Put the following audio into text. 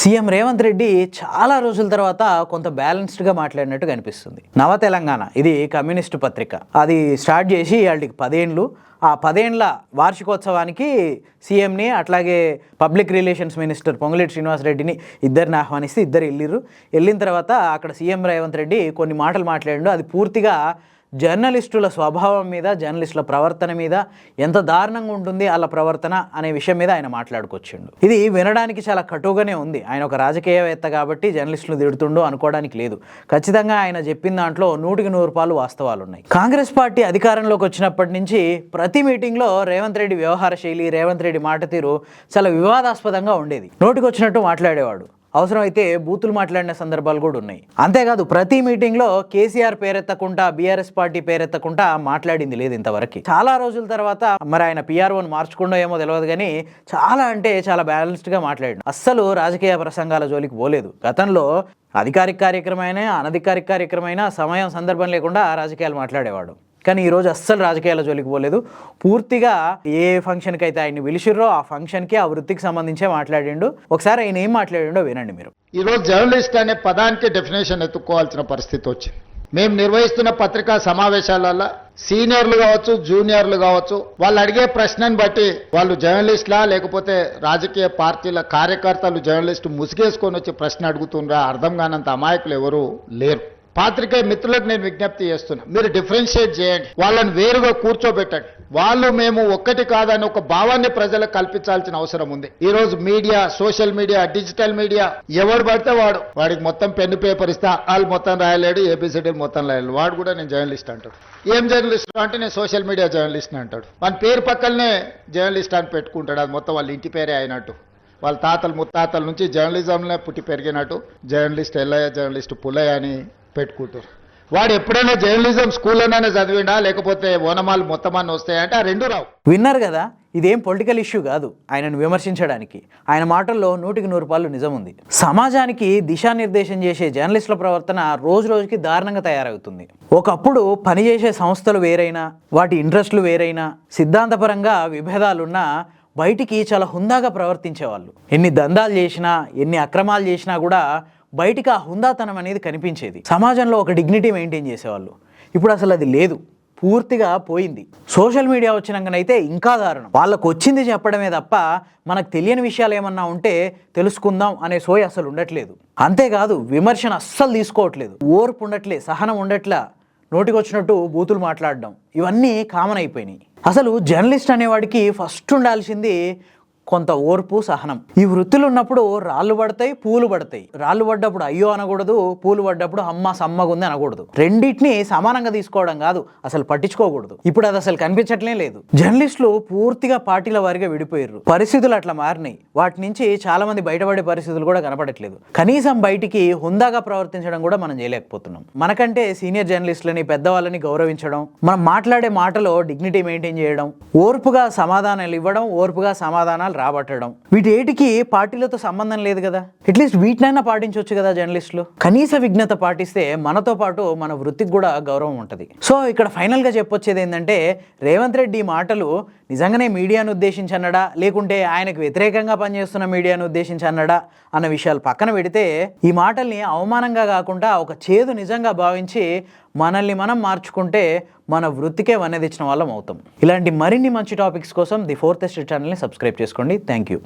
CM Revanth Reddy చాలా రోజుల తర్వాత కొంత బ్యాలెన్స్డ్గా మాట్లాడినట్టు కనిపిస్తుంది. నవ తెలంగాణ ఇది కమ్యూనిస్టు పత్రిక. అది స్టార్ట్ చేసి వాళ్ళకి పదేండ్లు. ఆ పదేండ్ల వార్షికోత్సవానికి సీఎంని అట్లాగే పబ్లిక్ రిలేషన్స్ మినిస్టర్ పొంగులేటి శ్రీనివాసరెడ్డిని ఇద్దరిని ఆహ్వానిస్తే ఇద్దరు వెళ్ళిర్రు. వెళ్ళిన తర్వాత అక్కడ సీఎం రేవంత్ రెడ్డి కొన్ని మాటలు మాట్లాడిండు. అది పూర్తిగా జర్నలిస్టుల స్వభావం మీద జర్నలిస్టుల ప్రవర్తన మీద ఎంత దారుణంగా ఉంటుంది వాళ్ళ ప్రవర్తన అనే విషయం మీద ఆయన మాట్లాడుకొచ్చిండు. ఇది వినడానికి చాలా కటుగానే ఉంది. ఆయన ఒక రాజకీయవేత్త కాబట్టి జర్నలిస్టులు తిడుతుండు అనుకోవడానికి లేదు. ఖచ్చితంగా ఆయన చెప్పిన దాంట్లో నూటికి నూరు రూపాయలు వాస్తవాలు ఉన్నాయి కాంగ్రెస్ పార్టీ అధికారంలోకి వచ్చినప్పటి నుంచి ప్రతి మీటింగ్లో రేవంత్ రెడ్డి వ్యవహార శైలి రేవంత్ రెడ్డి మాట తీరు చాలా వివాదాస్పదంగా ఉండేది. నోటికి వచ్చినట్టు మాట్లాడేవాడు. అవసరమైతే బూతులు మాట్లాడిన సందర్భాలు కూడా ఉన్నాయి. అంతేకాదు ప్రతి మీటింగ్లో కేసీఆర్ పేరెత్తకుండా బీఆర్ఎస్ పార్టీ పేరెత్తకుండా మాట్లాడింది లేదు ఇంతవరకు. చాలా రోజుల తర్వాత మరి ఆయన పిఆర్ఓని మార్చుకుండో ఏమో తెలియదు కానీ చాలా అంటే చాలా బ్యాలెన్స్డ్గా మాట్లాడాడు అస్సలు రాజకీయ ప్రసంగాల జోలికి పోలేదు. గతంలో అధికారిక కార్యక్రమైనా అనధికారిక కార్యక్రమైనా సమయం సందర్భం లేకుండా రాజకీయాలు మాట్లాడేవాడు. కానీ ఈరోజు అస్సలు రాజకీయాల జోలికి పోలేదు. పూర్తిగా ఏ ఫంక్షన్కి అయితే ఆయన్ని పిలిచిర్రో ఆ ఫంక్షన్కి ఆ వృత్తికి సంబంధించే మాట్లాడిండు. ఒకసారి ఆయన ఏం మాట్లాడిండో వినండి మీరు. ఈరోజు జర్నలిస్ట్ అనే పదానికి డెఫినేషన్ ఎత్తుక్కోవాల్సిన పరిస్థితి వచ్చింది. మేము నిర్వహిస్తున్న పత్రికా సమావేశాలలో సీనియర్లు కావచ్చు జూనియర్లు కావచ్చు వాళ్ళు అడిగే ప్రశ్నని బట్టి వాళ్ళు జర్నలిస్ట్లా లేకపోతే రాజకీయ పార్టీల కార్యకర్తలు జర్నలిస్టు ముసుగేసుకొని వచ్చి ప్రశ్న అడుగుతుండ్రా అర్థం కానంత అమాయకులు ఎవరు లేరు. పాత్రికే మిత్రులకు నేను విజ్ఞప్తి చేస్తున్నా. మీరు డిఫరెన్షియేట్ చేయండి. వాళ్ళని వేరుగా కూర్చోబెట్టండి. వాళ్ళు మేము ఒక్కటి కాదని ఒక భావాన్ని ప్రజలకు కల్పించాల్సిన అవసరం ఉంది. ఈ రోజు media social media digital media ఎవడు పడితే వాడు. వాడికి మొత్తం పెన్ను పేపర్ ఇస్తా వాళ్ళు మొత్తం రాయలేడు ఏబిసిడి మొత్తం రాయలేడు. వాడు కూడా నేను జర్నలిస్ట్ అంటాడు. ఏం జర్నలిస్ట్ అంటే నేను సోషల్ మీడియా జర్నలిస్ట్ అంటాడు. వాని పేరు పక్కనే జర్నలిస్ట్ అని పెట్టుకుంటాడు. అది మొత్తం వాళ్ళ ఇంటి పేరే అయినట్టు. వాళ్ళ తాతలు ముత్తాతల నుంచి జర్నలిజంలో పుట్టి పెరిగినట్టు. జర్నలిస్ట్ ఎల్లయ్య జర్నలిస్ట్ పుల్లయ్య అని పెట్టుకుంటారు. వాడు ఎప్పుడైనా జర్నలిజం స్కూల్లోనే చదివిండా లేకపోతే ఓనమాలు మొత్తం అన్న వస్తాయంటే ఆ రెండు రావు. విన్నారు కదా ఇదేం పొలిటికల్ ఇష్యూ కాదు ఆయనను విమర్శించడానికి. ఆయన మాటల్లో నూటికి నూరు రూపాయలు నిజం ఉంది సమాజానికి దిశానిర్దేశం చేసే జర్నలిస్టుల ప్రవర్తన రోజు రోజుకి దారుణంగా తయారవుతుంది. ఒకప్పుడు పనిచేసే సంస్థలు వేరైనా వాటి ఇంట్రెస్ట్లు వేరైనా సిద్ధాంతపరంగా విభేదాలున్నా బయటికి చాలా హుందాగా ప్రవర్తించేవాళ్ళు. ఎన్ని దందాలు చేసినా ఎన్ని అక్రమాలు చేసినా కూడా బయటికి ఆ హుందాతనం అనేది కనిపించేది. సమాజంలో ఒక డిగ్నిటీ మెయింటైన్ చేసేవాళ్ళు. ఇప్పుడు అసలు అది లేదు. పూర్తిగా పోయింది. సోషల్ మీడియా వచ్చినాకనైతే ఇంకా దారుణం. వాళ్ళకు వచ్చింది చెప్పడమే తప్ప మనకు తెలియని విషయాలు ఏమన్నా ఉంటే తెలుసుకుందాం అనే సోయి అసలు ఉండట్లేదు. అంతేకాదు విమర్శన అస్సలు తీసుకోవట్లేదు. ఓర్పు ఉండట్లే సహనం ఉండట్లా నోటికొచ్చినట్టు బూతులు మాట్లాడడం. ఇవన్నీ కామన్ అయిపోయినాయి. అసలు జర్నలిస్ట్ అనేవాడికి ఫస్ట్ ఉండాల్సింది కొంత ఓర్పు సహనం. ఈ వృత్తులు ఉన్నప్పుడు రాళ్ళు పడతాయి పూలు పడతాయి. రాళ్ళు పడ్డప్పుడు అయ్యో అనకూడదు పూలు పడ్డప్పుడు అమ్మ సమ్మగుంది అనకూడదు. రెండింటిని సమానంగా తీసుకోవడం కాదు అసలు పట్టించుకోకూడదు. ఇప్పుడు అది అసలు కనిపించట్లే లేదు. జర్నలిస్టులు పూర్తిగా పార్టీల వారిగా విడిపోయారు పరిస్థితులు అట్లా మారినాయి. వాటి నుంచి చాలా మంది బయటపడే పరిస్థితులు కూడా కనపడట్లేదు. కనీసం బయటికి హుందాగా ప్రవర్తించడం కూడా మనం చేయలేకపోతున్నాం. మనకంటే సీనియర్ జర్నలిస్టులని పెద్దవాళ్ళని గౌరవించడం మనం మాట్లాడే మాటలో డిగ్నిటీ మెయింటైన్ చేయడం ఓర్పుగా సమాధానాలు ఇవ్వడం ఓర్పుగా సమాధానాలు రాబట్టడం. వీటేటికి పార్టీలతో సంబంధం లేదు కదా. అట్లీస్ట్ వీటినైనా పాటించవచ్చు కదా జర్నలిస్టులు. కనీస విఘ్నత పాటిస్తే మనతో పాటు మన వృత్తికి కూడా గౌరవం ఉంటుంది. సో ఇక్కడ ఫైనల్గా చెప్పొచ్చేది ఏంటంటే రేవంత్ రెడ్డి మాటలు నిజంగానే మీడియాను ఉద్దేశించి అన్నడా లేకుంటే ఆయనకు వ్యతిరేకంగా పనిచేస్తున్న మీడియాను ఉద్దేశించి అన్నడా అన్న విషయాలు పక్కన పెడితే ఈ మాటల్ని అవమానంగా కాకుండా ఒక చేదు నిజంగా భావించి మనల్ని మనం మార్చుకుంటే మన వృత్తికే వన్నె తెచ్చిన వాళ్ళం అవుతాం. ఇలాంటి మరిన్ని మంచి టాపిక్స్ కోసం ది ఫోర్త్ ఎస్టేట్ ఛానల్ని సబ్స్క్రైబ్ చేసుకోండి. Thank you.